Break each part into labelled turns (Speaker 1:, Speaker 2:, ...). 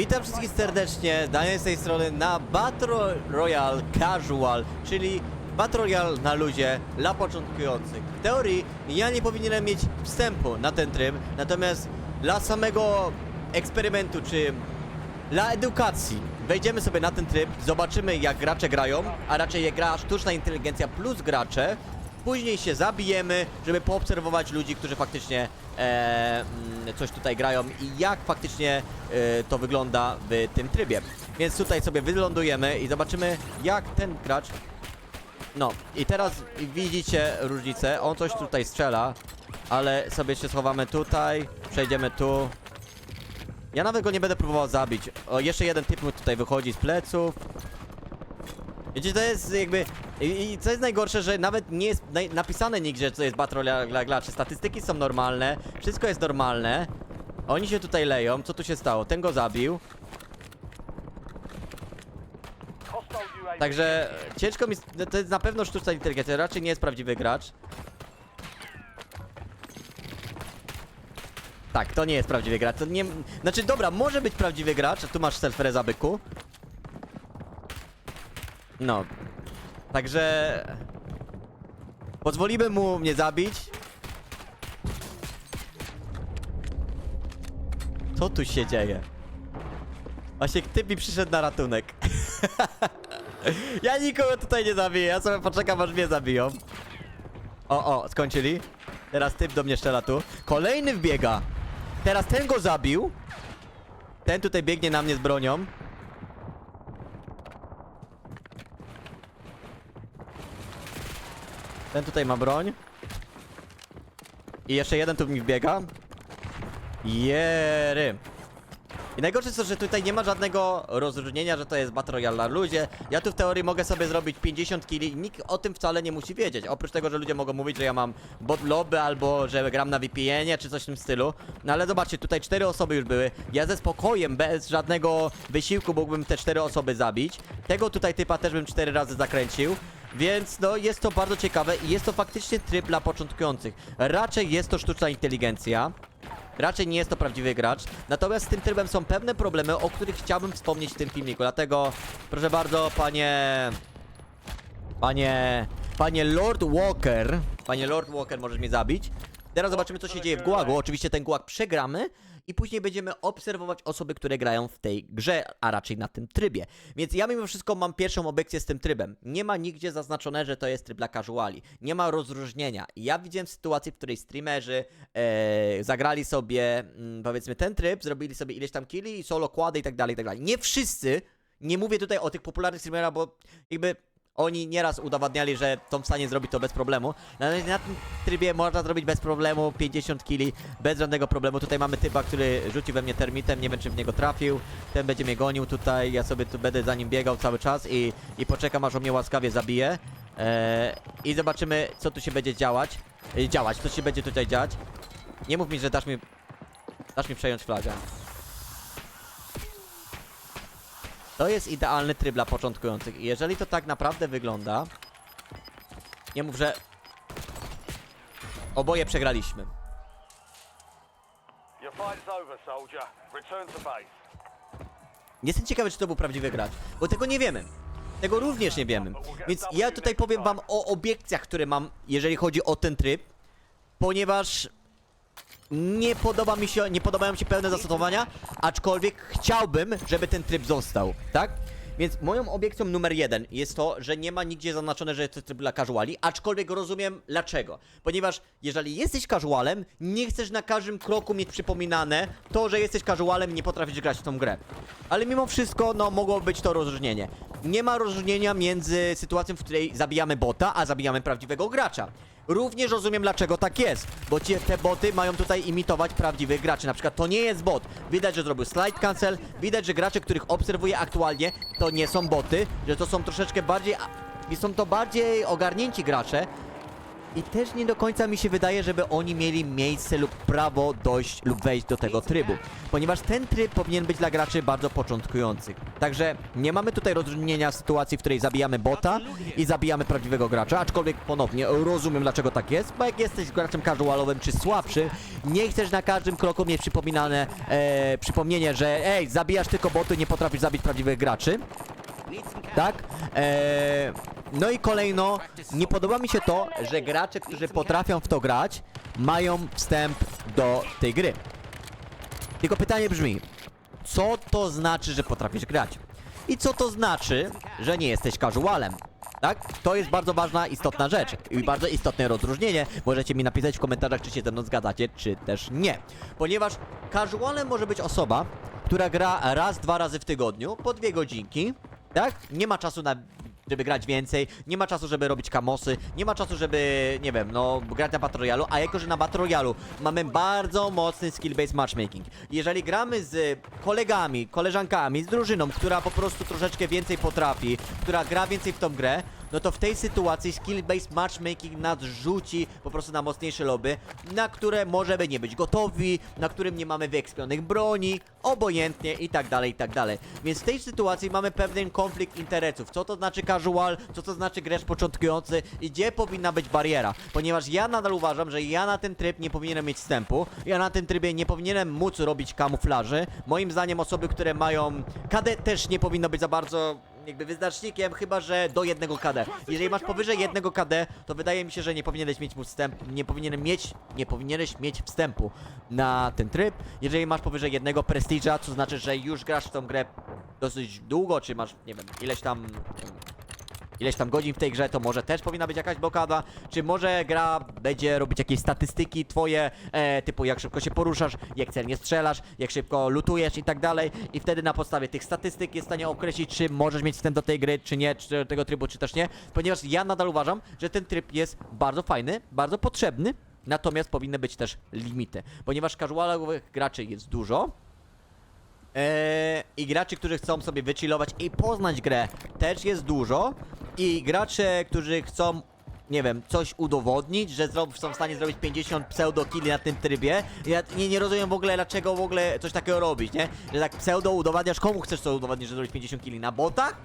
Speaker 1: Witam wszystkich serdecznie, Daniel z tej strony na Battle Royale Casual, czyli Battle Royale na luzie dla początkujących. W teorii ja nie powinienem mieć wstępu na ten tryb, natomiast dla samego eksperymentu, czy dla edukacji wejdziemy sobie na ten tryb, zobaczymy jak gracze grają, a raczej jak gra sztuczna inteligencja plus gracze. Później się zabijemy, żeby poobserwować ludzi, którzy faktycznie e, mm, coś tutaj grają i jak faktycznie e, to wygląda w tym trybie. Więc tutaj sobie wylądujemy i zobaczymy jak ten gracz... No i teraz widzicie różnicę, on coś tutaj strzela, ale sobie się schowamy tutaj, przejdziemy tu, ja nawet go nie będę próbował zabić. O, jeszcze jeden typ mu tutaj wychodzi z pleców. Wiecie, to jest jakby... I, i co jest najgorsze, że nawet nie jest naj- napisane nigdzie, to jest Battle dla. Statystyki są normalne, wszystko jest normalne. Oni się tutaj leją, co tu się stało? Ten go zabił. Także ciężko mi... no To jest na pewno sztuczna inteligencja, raczej nie jest prawdziwy gracz. Tak, to nie jest prawdziwy gracz. To nie... Znaczy, dobra, może być prawdziwy gracz. Tu masz self-reza, byku. No. Także... Pozwolimy mu mnie zabić. Co tu się dzieje? Właśnie typ mi przyszedł na ratunek. ja nikogo tutaj nie zabiję, ja sobie poczekam aż mnie zabiją. O, o, skończyli. Teraz typ do mnie strzela tu. Kolejny wbiega. Teraz ten go zabił. Ten tutaj biegnie na mnie z bronią. Ten tutaj ma broń. I jeszcze jeden tu mi wbiega. Jery. I najgorsze jest to, że tutaj nie ma żadnego rozróżnienia, że to jest Battle Royale na luzie. Ja tu w teorii mogę sobie zrobić 50 killi, nikt o tym wcale nie musi wiedzieć. Oprócz tego, że ludzie mogą mówić, że ja mam bot lobby albo że gram na VPN-ie czy coś w tym stylu. No ale zobaczcie, tutaj cztery osoby już były. Ja ze spokojem, bez żadnego wysiłku mógłbym te cztery osoby zabić. Tego tutaj typa też bym cztery razy zakręcił. Więc no jest to bardzo ciekawe i jest to faktycznie tryb dla początkujących. Raczej jest to sztuczna inteligencja. Raczej nie jest to prawdziwy gracz. Natomiast z tym trybem są pewne problemy, o których chciałbym wspomnieć w tym filmiku. Dlatego, proszę bardzo, panie. Panie. Panie Lord Walker. Panie Lord Walker, możesz mnie zabić. Teraz zobaczymy, co się dzieje w gułagu. Oczywiście ten gułag przegramy. I później będziemy obserwować osoby, które grają w tej grze, a raczej na tym trybie. Więc ja mimo wszystko mam pierwszą obiekcję z tym trybem. Nie ma nigdzie zaznaczone, że to jest tryb dla casuali. Nie ma rozróżnienia. Ja widziałem sytuację, w której streamerzy e, zagrali sobie, mm, powiedzmy, ten tryb, zrobili sobie ileś tam killi i solo kłady i tak dalej, i tak dalej. Nie wszyscy, nie mówię tutaj o tych popularnych streamerach, bo jakby oni nieraz udowadniali, że są w stanie zrobić to bez problemu. Na, na tym trybie można zrobić bez problemu 50 kili, bez żadnego problemu. Tutaj mamy typa, który rzuci we mnie termitem, nie wiem czy w niego trafił. Ten będzie mnie gonił tutaj, ja sobie tu będę za nim biegał cały czas i, i poczekam aż on mnie łaskawie zabije. Eee, I zobaczymy co tu się będzie działać. E, działać, co się będzie tutaj dziać. Nie mów mi, że dasz mi... Dasz mi przejąć flagę. To jest idealny tryb dla początkujących. Jeżeli to tak naprawdę wygląda, nie mów, że oboje przegraliśmy. Jestem ciekawy, czy to był prawdziwy gracz, bo tego nie wiemy. Tego również nie wiemy. Więc ja tutaj powiem wam o obiekcjach, które mam, jeżeli chodzi o ten tryb, ponieważ nie podoba mi się, nie podobają mi się pełne zastosowania, aczkolwiek chciałbym, żeby ten tryb został, tak? Więc moją obiekcją numer jeden jest to, że nie ma nigdzie zaznaczone, że jest to tryb dla casuali, aczkolwiek rozumiem dlaczego. Ponieważ jeżeli jesteś casualem, nie chcesz na każdym kroku mieć przypominane to, że jesteś casualem i nie potrafisz grać w tą grę. Ale mimo wszystko, no, mogło być to rozróżnienie. Nie ma rozróżnienia między sytuacją, w której zabijamy bota, a zabijamy prawdziwego gracza. Również rozumiem dlaczego tak jest, bo ci, te boty mają tutaj imitować prawdziwych graczy. Na przykład to nie jest bot. Widać, że zrobił slide cancel, widać, że gracze, których obserwuję aktualnie, to nie są boty, że to są troszeczkę bardziej... Są to bardziej ogarnięci gracze, I też nie do końca mi się wydaje, żeby oni mieli miejsce lub prawo dojść lub wejść do tego trybu. Ponieważ ten tryb powinien być dla graczy bardzo początkujących. Także nie mamy tutaj rozróżnienia sytuacji, w której zabijamy bota i zabijamy prawdziwego gracza, aczkolwiek ponownie rozumiem dlaczego tak jest, bo jak jesteś graczem casualowym czy słabszym, nie chcesz na każdym kroku mieć przypominane e, przypomnienie, że ej, zabijasz tylko boty, nie potrafisz zabić prawdziwych graczy. Tak? Eee, no i kolejno, nie podoba mi się to, że gracze, którzy potrafią w to grać, mają wstęp do tej gry. Tylko pytanie brzmi, co to znaczy, że potrafisz grać? I co to znaczy, że nie jesteś casualem? Tak? To jest bardzo ważna, istotna rzecz i bardzo istotne rozróżnienie. Możecie mi napisać w komentarzach, czy się ze mną zgadzacie, czy też nie. Ponieważ casualem może być osoba, która gra raz, dwa razy w tygodniu, po dwie godzinki, tak? Nie ma czasu na żeby grać więcej, nie ma czasu, żeby robić kamosy, nie ma czasu, żeby, nie wiem, no, grać na Battle Royale, a jako, że na Battle Royale mamy bardzo mocny skill-based matchmaking. Jeżeli gramy z kolegami, koleżankami, z drużyną, która po prostu troszeczkę więcej potrafi, która gra więcej w tą grę, no to w tej sytuacji skill-based matchmaking nas rzuci po prostu na mocniejsze lobby, na które możemy nie być gotowi, na którym nie mamy wyekspionych broni, obojętnie i tak dalej, i tak dalej. Więc w tej sytuacji mamy pewien konflikt interesów. Co to znaczy casual, co to znaczy gracz początkujący i gdzie powinna być bariera. Ponieważ ja nadal uważam, że ja na ten tryb nie powinienem mieć wstępu, ja na tym trybie nie powinienem móc robić kamuflaży. Moim zdaniem osoby, które mają KD też nie powinno być za bardzo jakby wyznacznikiem, chyba że do jednego KD. Jeżeli masz powyżej jednego KD, to wydaje mi się, że nie powinieneś mieć mu wstęp, nie powinienem mieć, nie powinieneś mieć wstępu na ten tryb. Jeżeli masz powyżej jednego prestiża, co znaczy, że już grasz w tą grę dosyć długo, czy masz, nie wiem, ileś tam ileś tam godzin w tej grze, to może też powinna być jakaś blokada, czy może gra będzie robić jakieś statystyki twoje, e, typu jak szybko się poruszasz, jak celnie strzelasz, jak szybko lutujesz i tak dalej? I wtedy na podstawie tych statystyk jest w stanie określić, czy możesz mieć wstęp do tej gry, czy nie, czy do tego trybu, czy też nie, ponieważ ja nadal uważam, że ten tryb jest bardzo fajny, bardzo potrzebny, natomiast powinny być też limity, ponieważ casualowych graczy jest dużo, Eee, I graczy, którzy chcą sobie wychillować i poznać grę, też jest dużo. I gracze, którzy chcą, nie wiem, coś udowodnić, że są w stanie zrobić 50 pseudo killi na tym trybie. Ja nie, nie rozumiem w ogóle, dlaczego w ogóle coś takiego robić, nie? Że tak pseudo udowadniasz, komu chcesz to udowodnić, że zrobić 50 killi? Na botach?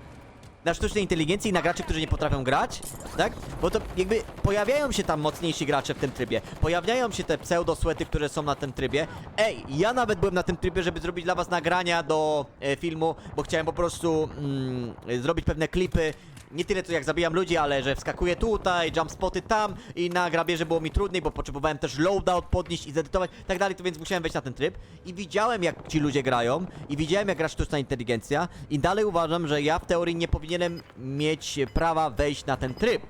Speaker 1: na sztucznej inteligencji i na graczy, którzy nie potrafią grać, tak? Bo to jakby pojawiają się tam mocniejsi gracze w tym trybie. Pojawiają się te pseudo-sweaty, które są na tym trybie. Ej, ja nawet byłem na tym trybie, żeby zrobić dla was nagrania do e, filmu, bo chciałem po prostu mm, zrobić pewne klipy. Nie tyle co jak zabijam ludzi, ale że wskakuję tutaj, jump spoty tam i na grabierze było mi trudniej, bo potrzebowałem też loadout podnieść i zedytować i tak dalej, to więc musiałem wejść na ten tryb i widziałem jak ci ludzie grają i widziałem jak gra sztuczna inteligencja i dalej uważam, że ja w teorii nie powinienem mieć prawa wejść na ten tryb.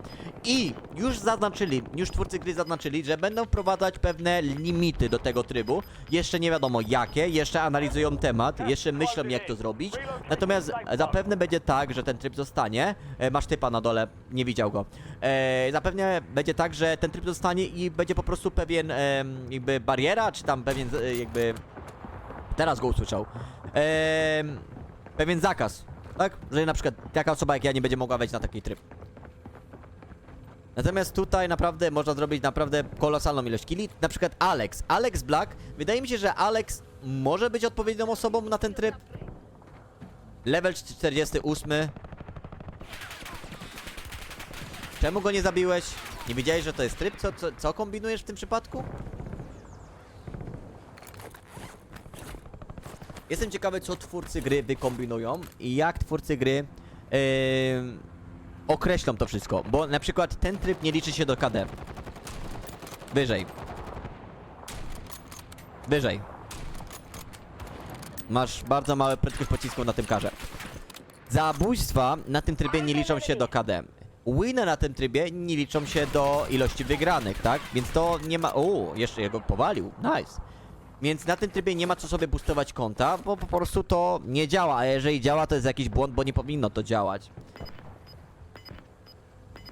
Speaker 1: I już zaznaczyli, już twórcy gry zaznaczyli, że będą wprowadzać pewne limity do tego trybu. Jeszcze nie wiadomo jakie, jeszcze analizują temat, jeszcze myślą jak to zrobić. Natomiast zapewne będzie tak, że ten tryb zostanie. E, masz typa na dole, nie widział go. E, zapewne będzie tak, że ten tryb zostanie i będzie po prostu pewien em, jakby bariera, czy tam pewien e, jakby... Teraz go usłyszał. Em, pewien zakaz, tak? Że na przykład taka osoba jak ja nie będzie mogła wejść na taki tryb. Natomiast tutaj naprawdę można zrobić naprawdę kolosalną ilość killi. Na przykład Alex. Alex Black. Wydaje mi się, że Alex może być odpowiednią osobą na ten tryb. Level 48. Czemu go nie zabiłeś? Nie wiedziałeś, że to jest tryb? Co, co, co kombinujesz w tym przypadku? Jestem ciekawy, co twórcy gry wykombinują i jak twórcy gry yy, określą to wszystko. Bo na przykład ten tryb nie liczy się do KD. Wyżej. Wyżej. Masz bardzo małe prędkość pocisku na tym karze. Zabójstwa na tym trybie nie liczą się do KD. Winy na tym trybie nie liczą się do ilości wygranych, tak? Więc to nie ma... O, jeszcze jego powalił. Nice. Więc na tym trybie nie ma co sobie boostować konta, bo po prostu to nie działa, a jeżeli działa to jest jakiś błąd, bo nie powinno to działać.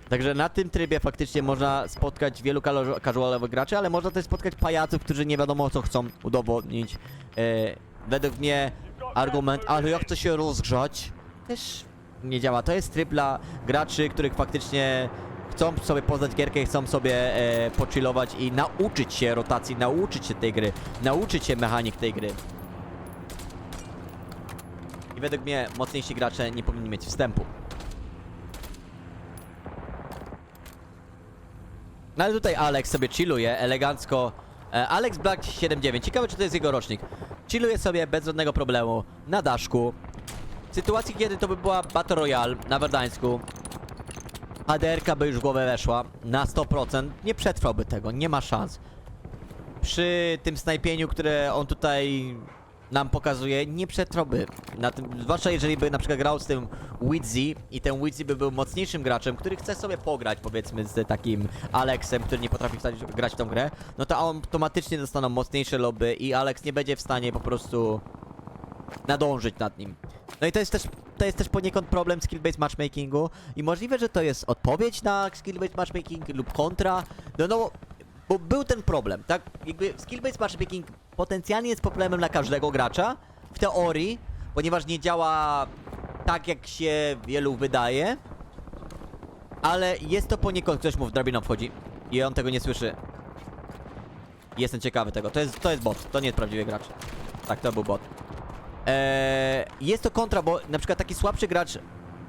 Speaker 1: Także na tym trybie faktycznie można spotkać wielu casualowych graczy, ale można też spotkać pajaców, którzy nie wiadomo co chcą udowodnić. E, według mnie argument, ale ja chcę się rozgrzać, też nie działa. To jest tryb dla graczy, których faktycznie chcą sobie poznać gierkę, chcą sobie e, pochillować i nauczyć się rotacji, nauczyć się tej gry, nauczyć się mechanik tej gry. I według mnie mocniejsi gracze nie powinni mieć wstępu. No ale tutaj Alex sobie chilluje elegancko. E, Alex Black 79, ciekawe czy to jest jego rocznik. Chilluje sobie bez żadnego problemu na daszku. W sytuacji kiedy to by była Battle Royale na Werdańsku, ADR-ka by już w głowę weszła na 100%, nie przetrwałby tego, nie ma szans. Przy tym snajpieniu, które on tutaj nam pokazuje, nie przetrwałby. Na tym, zwłaszcza jeżeli by na przykład grał z tym Wizzy i ten Wizzy by był mocniejszym graczem, który chce sobie pograć powiedzmy z takim Alexem, który nie potrafi wstać, grać w tą grę, no to automatycznie dostaną mocniejsze lobby i Alex nie będzie w stanie po prostu nadążyć nad nim. No i to jest też, to jest też poniekąd problem skill-based matchmakingu i możliwe, że to jest odpowiedź na skill-based matchmaking lub kontra, no no, bo był ten problem, tak? Jakby skill-based matchmaking potencjalnie jest problemem dla każdego gracza, w teorii, ponieważ nie działa tak, jak się wielu wydaje, ale jest to poniekąd, ktoś mu w drabiną wchodzi i on tego nie słyszy. Jestem ciekawy tego, to jest, to jest bot, to nie jest prawdziwy gracz. Tak, to był bot. Eee, jest to kontra, bo na przykład taki słabszy gracz,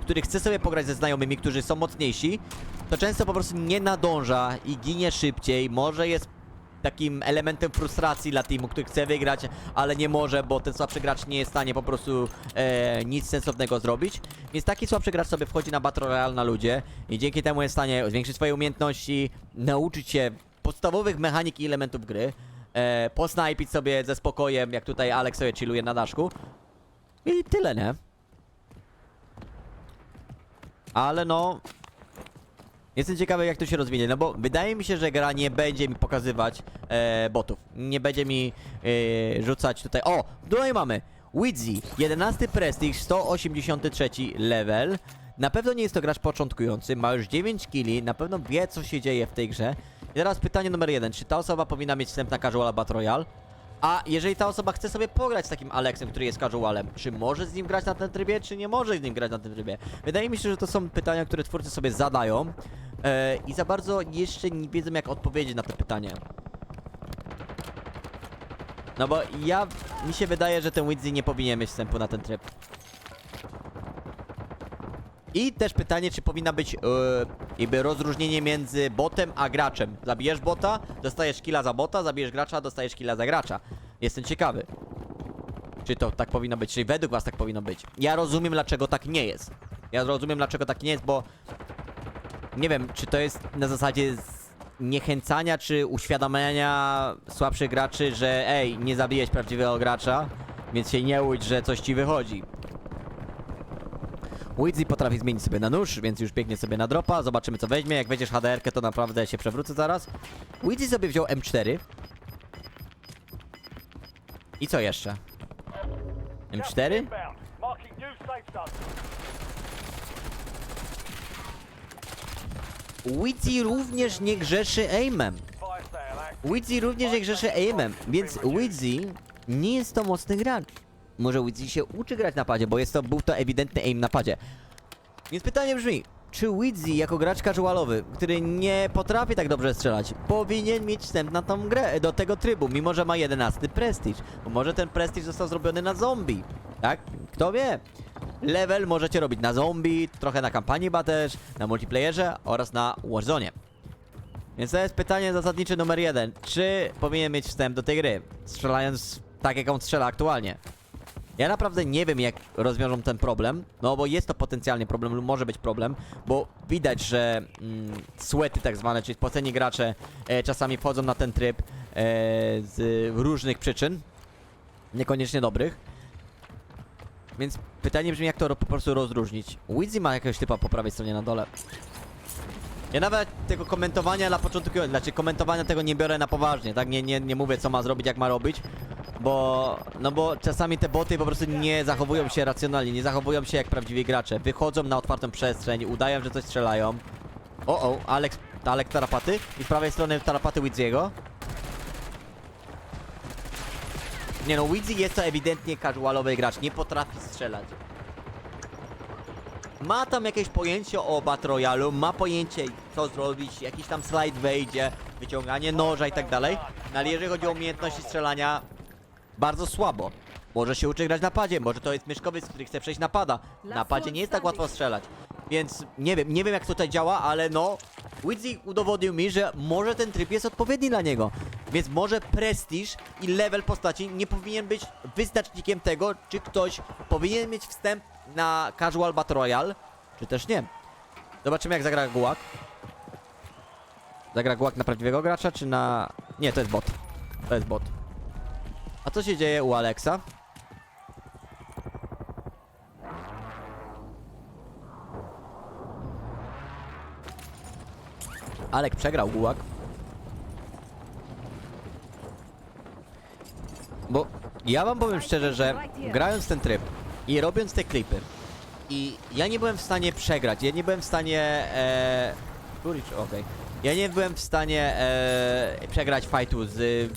Speaker 1: który chce sobie pograć ze znajomymi, którzy są mocniejsi, to często po prostu nie nadąża i ginie szybciej. Może jest takim elementem frustracji dla teamu, który chce wygrać, ale nie może, bo ten słabszy gracz nie jest w stanie po prostu e, nic sensownego zrobić. Więc taki słabszy gracz sobie wchodzi na Battle Royale na ludzie i dzięki temu jest w stanie zwiększyć swoje umiejętności, nauczyć się podstawowych mechanik i elementów gry, e, posnajpić sobie ze spokojem, jak tutaj Alex sobie chilluje na daszku. I tyle, nie? Ale no... Jestem ciekawy jak to się rozwinie, no bo wydaje mi się, że gra nie będzie mi pokazywać e, botów. Nie będzie mi e, rzucać tutaj... O! Tutaj mamy! Widzy, 11 Prestige, 183 level. Na pewno nie jest to gracz początkujący, ma już 9 killi, na pewno wie co się dzieje w tej grze. I teraz pytanie numer jeden, czy ta osoba powinna mieć wstęp na Casual Battle Royale? A jeżeli ta osoba chce sobie pograć z takim Alexem, który jest casualem, czy może z nim grać na tym trybie, czy nie może z nim grać na tym trybie? Wydaje mi się, że to są pytania, które twórcy sobie zadają e, i za bardzo jeszcze nie wiedzą jak odpowiedzieć na te pytanie. No bo ja, mi się wydaje, że ten Widzy nie powinien mieć wstępu na ten tryb. I też pytanie, czy powinna być e, jakby rozróżnienie między botem a graczem. Zabijesz bota, dostajesz killa za bota, zabijesz gracza, dostajesz killa za gracza. Jestem ciekawy. Czy to tak powinno być, czy według was tak powinno być. Ja rozumiem, dlaczego tak nie jest. Ja rozumiem, dlaczego tak nie jest, bo nie wiem, czy to jest na zasadzie niechęcania, czy uświadamiania słabszych graczy, że ej, nie zabijesz prawdziwego gracza, więc się nie łudź, że coś ci wychodzi. Widzy potrafi zmienić sobie na nóż, więc już biegnie sobie na dropa. Zobaczymy co weźmie. Jak weźmiesz HDR-kę, to naprawdę się przewrócę zaraz. Widzy sobie wziął M4. I co jeszcze? M4?
Speaker 2: Inbound. Marking new safe zone.
Speaker 1: Widzy również nie grzeszy aimem. Widzy również nie grzeszy aimem, więc Widzy nie jest to mocny gracz. Może Widzy się uczy grać na padzie, bo jest to, był to ewidentny aim na padzie. Więc pytanie brzmi, czy Widzy jako gracz casualowy, który nie potrafi tak dobrze strzelać, powinien mieć wstęp na tą grę, do tego trybu, mimo że ma 11 Prestige? Bo może ten Prestige został zrobiony na zombie, tak? Kto wie? Level możecie robić na zombie, trochę na kampanii chyba też, na multiplayerze oraz na Warzone. Więc to jest pytanie zasadnicze numer jeden. Czy powinien mieć wstęp do tej gry, strzelając tak jak on strzela aktualnie? Ja naprawdę nie wiem jak rozwiążą ten problem, no bo jest to potencjalnie problem lub może być problem, bo widać, że mm, sweaty tak zwane, czyli spoceni gracze e, czasami wchodzą na ten tryb e, z różnych przyczyn, niekoniecznie dobrych. Więc pytanie brzmi jak to po prostu rozróżnić. Wizzy ma jakiegoś typa po prawej stronie na dole. Ja nawet tego komentowania na początku, znaczy komentowania tego nie biorę na poważnie, tak? Nie, nie, nie mówię co ma zrobić, jak ma robić, bo, no bo czasami te boty po prostu nie zachowują się racjonalnie, nie zachowują się jak prawdziwi gracze. Wychodzą na otwartą przestrzeń, udają, że coś strzelają. O, o, Alex, Alex tarapaty i z prawej strony tarapaty Wizziego. Nie no, Wizzy jest to ewidentnie casualowy gracz, nie potrafi strzelać. ma tam jakieś pojęcie o Battle Royalu, ma pojęcie co zrobić, jakiś tam slajd wejdzie, wyciąganie noża i tak dalej, no ale jeżeli chodzi o umiejętności strzelania, bardzo słabo. Może się uczy grać na padzie, może to jest myszkowiec, który chce przejść na pada. Na padzie nie jest tak łatwo strzelać. Więc nie wiem, nie wiem jak tutaj działa, ale no Wizzy udowodnił mi, że może ten tryb jest odpowiedni dla niego. Więc może prestiż i level postaci nie powinien być wyznacznikiem tego, czy ktoś powinien mieć wstęp na Casual Battle Royale, czy też nie. Zobaczymy jak zagra Gułak. Zagra Gułak na prawdziwego gracza, czy na... Nie, to jest bot. To jest bot. Co się dzieje u Alexa? Alek przegrał Gułak. Bo ja wam powiem szczerze, że grając ten tryb i robiąc te klipy i ja nie byłem w stanie przegrać, ja nie byłem w stanie e... Okej. Ja nie byłem w stanie e... przegrać fightu z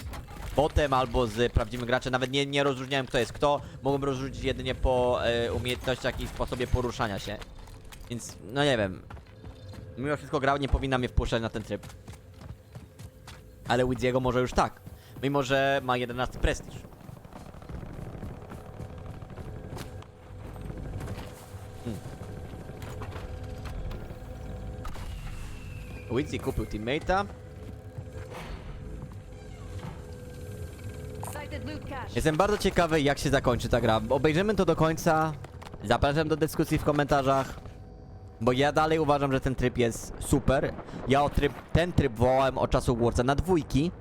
Speaker 1: botem albo z prawdziwym graczem, nawet nie, nie rozróżniałem kto jest kto, mogłem rozróżnić jedynie po e... umiejętnościach i sposobie poruszania się. Więc, no nie wiem. Mimo wszystko gra nie powinna mnie wpuszczać na ten tryb. Ale Widziego może już tak. Mimo, że ma 11 prestiż. Hmm. Wizzy kupił teammate'a. Jestem bardzo ciekawy, jak się zakończy ta gra. Obejrzymy to do końca. Zapraszam do dyskusji w komentarzach. Bo ja dalej uważam, że ten tryb jest super. Ja o tryb, ten tryb wołałem od czasu Warza na dwójki.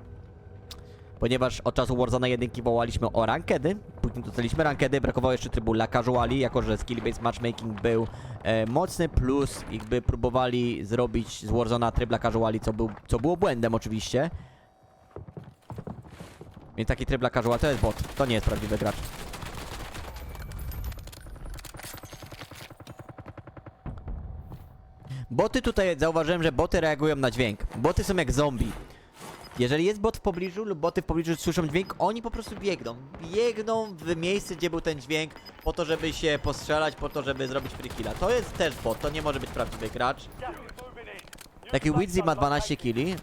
Speaker 1: Ponieważ od czasu Warza na jedynki wołaliśmy o rankedy. Później dostaliśmy rankedy, brakowało jeszcze trybu dla casuali, jako że skill-based matchmaking był e, mocny, plus jakby próbowali zrobić z Warzona tryb dla casuali, co, był, co było błędem oczywiście. Więc taki tryb dla casual to jest bot, to nie jest prawdziwy gracz. Boty tutaj, zauważyłem, że boty reagują na dźwięk. Boty są jak zombie. Jeżeli jest bot w pobliżu lub boty w pobliżu słyszą dźwięk, oni po prostu biegną. Biegną w miejsce, gdzie był ten dźwięk, po to, żeby się postrzelać, po to, żeby zrobić free killa. To jest też bot, to nie może być prawdziwy gracz. Taki Wizzy ma
Speaker 2: safe zone
Speaker 1: 12 killi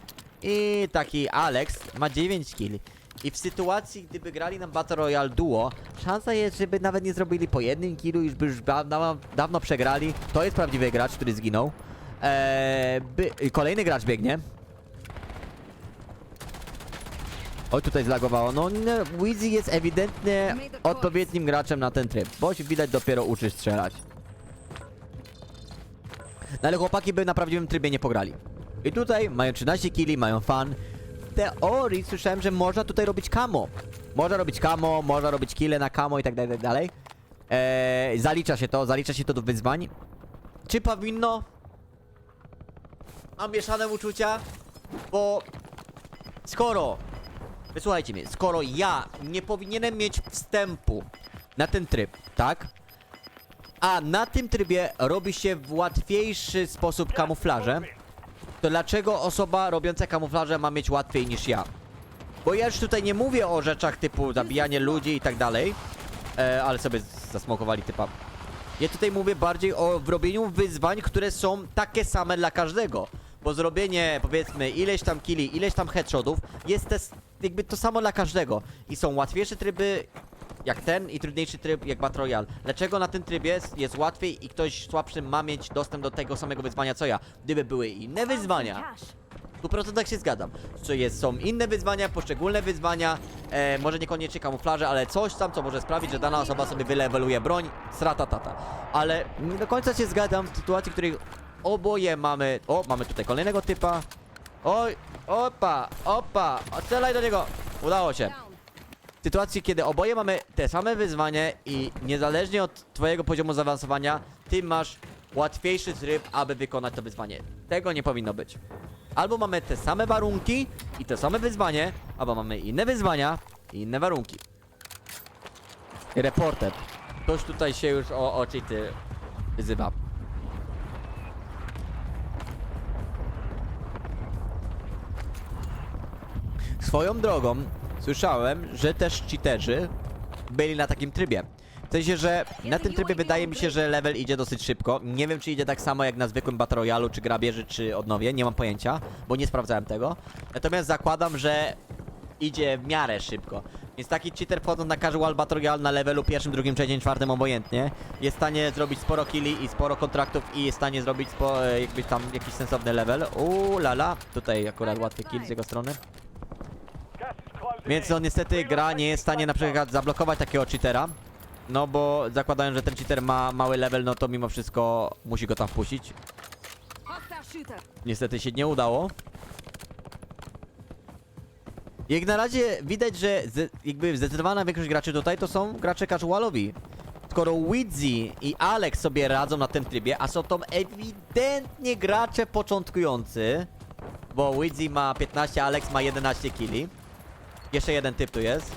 Speaker 1: i taki Alex ma 9 killi. I w sytuacji, gdyby grali na Battle Royale duo, szansa jest, żeby nawet nie zrobili po jednym killu, już by już dawno, dawno przegrali. To jest prawdziwy gracz, który zginął. Eee, by, kolejny gracz biegnie. Oj, tutaj zlagowało. No, Wizzy jest ewidentnie odpowiednim graczem na ten tryb, bo się widać dopiero uczy strzelać. No ale chłopaki by na prawdziwym trybie nie pograli. I tutaj mają 13 killi, mają fan. Teorii słyszałem, że można tutaj robić kamo. Można robić kamo, można robić kille na kamo i tak dalej, tak dalej. Eee, zalicza się to, zalicza się to do wyzwań. Czy powinno? Mam mieszane uczucia, bo skoro, wysłuchajcie mnie, skoro ja nie powinienem mieć wstępu na ten tryb, tak? A na tym trybie robi się w łatwiejszy sposób kamuflaże, to dlaczego osoba robiąca kamuflaże ma mieć łatwiej niż ja? Bo ja już tutaj nie mówię o rzeczach typu zabijanie ludzi i tak dalej, e, ale sobie zasmokowali typa. Ja tutaj mówię bardziej o robieniu wyzwań, które są takie same dla każdego. Bo zrobienie, powiedzmy, ileś tam killi, ileś tam headshotów jest jakby to samo dla każdego. I są łatwiejsze tryby jak ten i trudniejszy tryb jak Battle Royale. Dlaczego na tym trybie jest, jest łatwiej i ktoś słabszy ma mieć dostęp do tego samego wyzwania co ja? Gdyby były inne wyzwania, w 100% się zgadzam. Co jest, są inne wyzwania, poszczególne wyzwania, e, może niekoniecznie kamuflaże, ale coś tam, co może sprawić, że dana osoba sobie wyleweluje broń, strata tata. Ale nie do końca się zgadzam w sytuacji, w której oboje mamy... O, mamy tutaj kolejnego typa. Oj, opa, opa, strzelaj do niego. Udało się. Sytuacji, kiedy oboje mamy te same wyzwanie i niezależnie od twojego poziomu zaawansowania, ty masz łatwiejszy tryb, aby wykonać to wyzwanie. Tego nie powinno być. Albo mamy te same warunki i te same wyzwanie, albo mamy inne wyzwania i inne warunki. Reporter. Ktoś tutaj się już o, o cheaty wyzywa. Swoją drogą, słyszałem, że też cheaterzy byli na takim trybie. sensie, że na tym trybie wydaje mi się, że level idzie dosyć szybko. Nie wiem, czy idzie tak samo jak na zwykłym Battle Royale, czy grabieży, czy odnowie, nie mam pojęcia, bo nie sprawdzałem tego. Natomiast zakładam, że idzie w miarę szybko. Więc taki cheater wchodząc na casual Battle Royale na levelu pierwszym, drugim, trzecim, czwartym obojętnie jest w stanie zrobić sporo killi i sporo kontraktów i jest w stanie zrobić spo, jakby tam jakiś sensowny level. Uuu, lala. Tutaj akurat łatwy kill z jego strony. Więc on niestety gra nie jest w stanie na przykład zablokować takiego cheatera. No bo zakładając, że ten cheater ma mały level, no to mimo wszystko musi go tam wpuścić. Niestety się nie udało. Jak na razie widać, że jakby zdecydowana większość graczy tutaj to są gracze casualowi. Skoro Widzy i Alex sobie radzą na tym trybie, a są to ewidentnie gracze początkujący, bo Widzy ma 15, Alex ma 11 killi. Jeszcze jeden typ tu jest.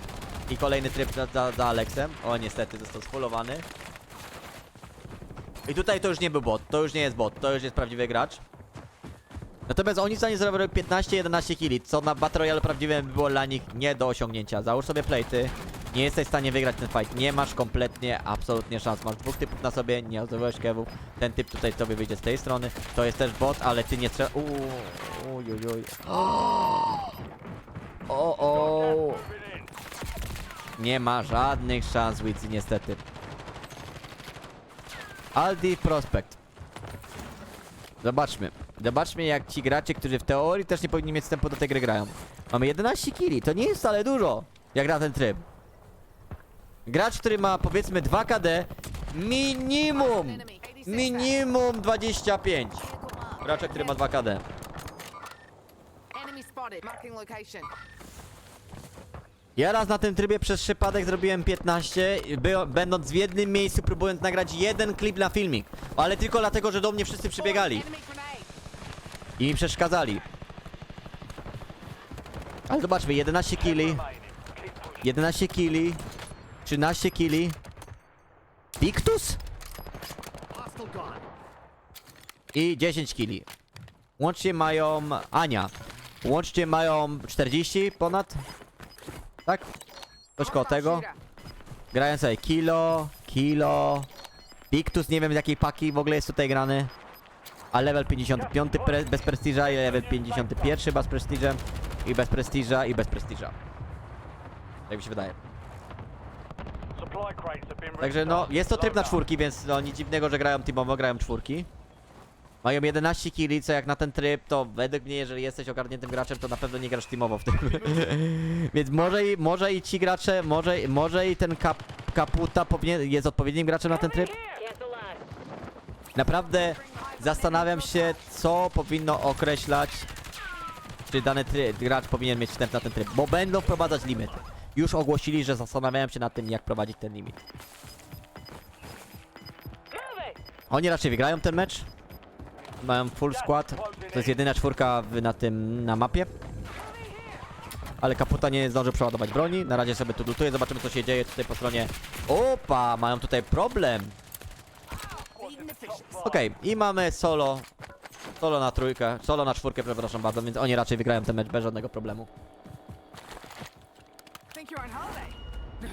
Speaker 1: I kolejny tryb za, za, za Alexem. O, niestety został sfolowany. I tutaj to już nie był bot, to już nie jest bot, to już jest prawdziwy gracz. Natomiast oni w stanie zrobić 15-11 killi, co na Battle Royale prawdziwym by było dla nich nie do osiągnięcia. Załóż sobie plejty, nie jesteś w stanie wygrać ten fight, nie masz kompletnie, absolutnie szans. Masz dwóch typów na sobie, nie odzyłeś kewów. Ten typ tutaj sobie wyjdzie z tej strony, to jest też bot, ale ty nie trzeba... Uuu, uj, uj, uj. O, o, nie ma żadnych szans, Wizzy, niestety. Aldi Prospect. Zobaczmy. Zobaczmy jak ci gracze, którzy w teorii też nie powinni mieć wstępu do tej gry grają. Mamy 11 killi, to nie jest wcale dużo, jak na ten tryb. Gracz, który ma powiedzmy 2 KD, minimum, minimum 25.
Speaker 3: Vehicle marked.
Speaker 1: Gracza, który ma 2 KD.
Speaker 3: Enemy spotted. Marking location.
Speaker 1: Ja raz na tym trybie przez przypadek zrobiłem 15, by, będąc w jednym miejscu, próbując nagrać jeden klip na filmik. Ale tylko dlatego, że do mnie wszyscy przybiegali i mi przeszkadzali. Ale zobaczmy, 11 killi,
Speaker 2: Remaining. Keep pushing.
Speaker 1: 11 killi, 13 killi. Pictus? I 10 killi. Łącznie mają... Ania. Łącznie mają 40 ponad? Tak? Coś koło tego. Grają sobie kilo, kilo. Pictus nie wiem z jakiej paki w ogóle jest tutaj grany. A level 55 pre, bez prestiża i level 51 chyba z prestiżem. I bez prestiża i bez prestiża. Tak mi się wydaje. Także no, jest to tryb na czwórki, więc no nic dziwnego, że grają teamowo, grają czwórki. Mają 11 killi, co jak na ten tryb, to według mnie, jeżeli jesteś ogarniętym graczem, to na pewno nie grasz teamowo w tym. Więc może i, może i ci gracze, może, może i ten kap, kaputa powinien, jest odpowiednim graczem na ten tryb? Naprawdę zastanawiam się, co powinno określać, czy dany try, gracz powinien mieć wstęp na ten tryb, bo będą wprowadzać limit. Już ogłosili, że zastanawiają się nad tym, jak prowadzić ten limit. Oni raczej wygrają ten mecz. Mają full skład. To jest jedyna czwórka w, na tym, na mapie. Ale Kaputa nie zdążył przeładować broni. Na razie sobie tu lutuje. Zobaczymy, co się dzieje tutaj po stronie. Opa, mają tutaj problem. Okej, i mamy solo. Solo na trójkę, solo na czwórkę, przepraszam bardzo, więc oni raczej wygrają ten mecz bez żadnego problemu.
Speaker 3: No.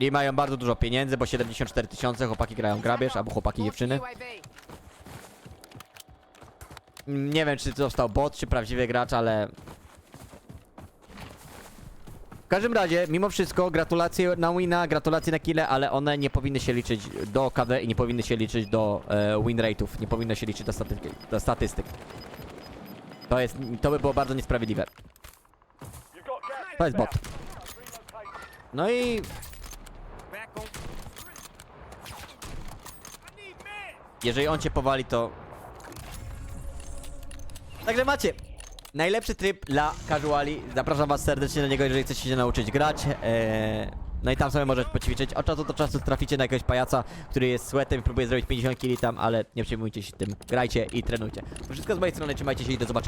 Speaker 1: I mają bardzo dużo pieniędzy, bo 74 tysiące, chłopaki grają grabież, albo chłopaki dziewczyny. Nie wiem, czy to został bot, czy prawdziwy gracz, ale... W każdym razie, mimo wszystko, gratulacje na wina, gratulacje na kile, ale one nie powinny się liczyć do KD i nie powinny się liczyć do e, win rate'ów, nie powinny się liczyć do, statystyk, do statystyk. To jest, to by było bardzo niesprawiedliwe. To jest bot. No i jeżeli on cię powali, to... Także macie najlepszy tryb dla casuali. Zapraszam was serdecznie na niego, jeżeli chcecie się nauczyć grać. Eee, no i tam sobie możecie poćwiczyć. Od czasu do czasu traficie na jakiegoś pajaca, który jest sweatem i próbuje zrobić 50 kili tam, ale nie przejmujcie się tym. Grajcie i trenujcie. To wszystko z mojej strony, trzymajcie się i do zobaczenia.